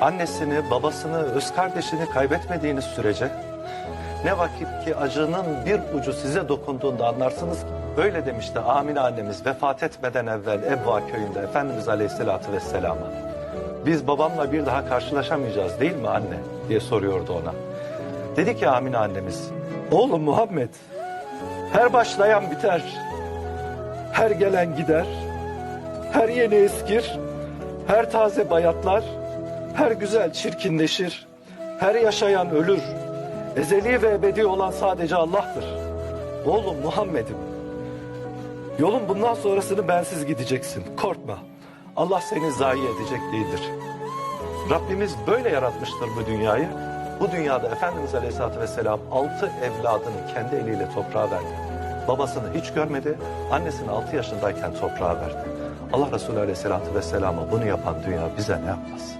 annesini, babasını, öz kardeşini kaybetmediğiniz sürece ne vakit ki acının bir ucu size dokunduğunda anlarsınız ki öyle demişti Amine annemiz vefat etmeden evvel Ebva köyünde Efendimiz Aleyhisselatü Vesselam'a. Biz babamla bir daha karşılaşamayacağız değil mi anne diye soruyordu ona. Dedi ki Amine annemiz oğlum Muhammed her başlayan biter, her gelen gider, her yeni eskir, her taze bayatlar, her güzel çirkinleşir, her yaşayan ölür. Ezeli ve ebedi olan sadece Allah'tır. Oğlum Muhammed'im, yolun bundan sonrasını bensiz gideceksin. Korkma. Allah seni zayi edecek değildir. Rabbimiz böyle yaratmıştır bu dünyayı. Bu dünyada Efendimiz Aleyhisselatü Vesselam altı evladını kendi eliyle toprağa verdi. Babasını hiç görmedi, annesini altı yaşındayken toprağa verdi. Allah Resulü Aleyhisselatü Vesselam'a bunu yapan dünya bize ne yapmaz?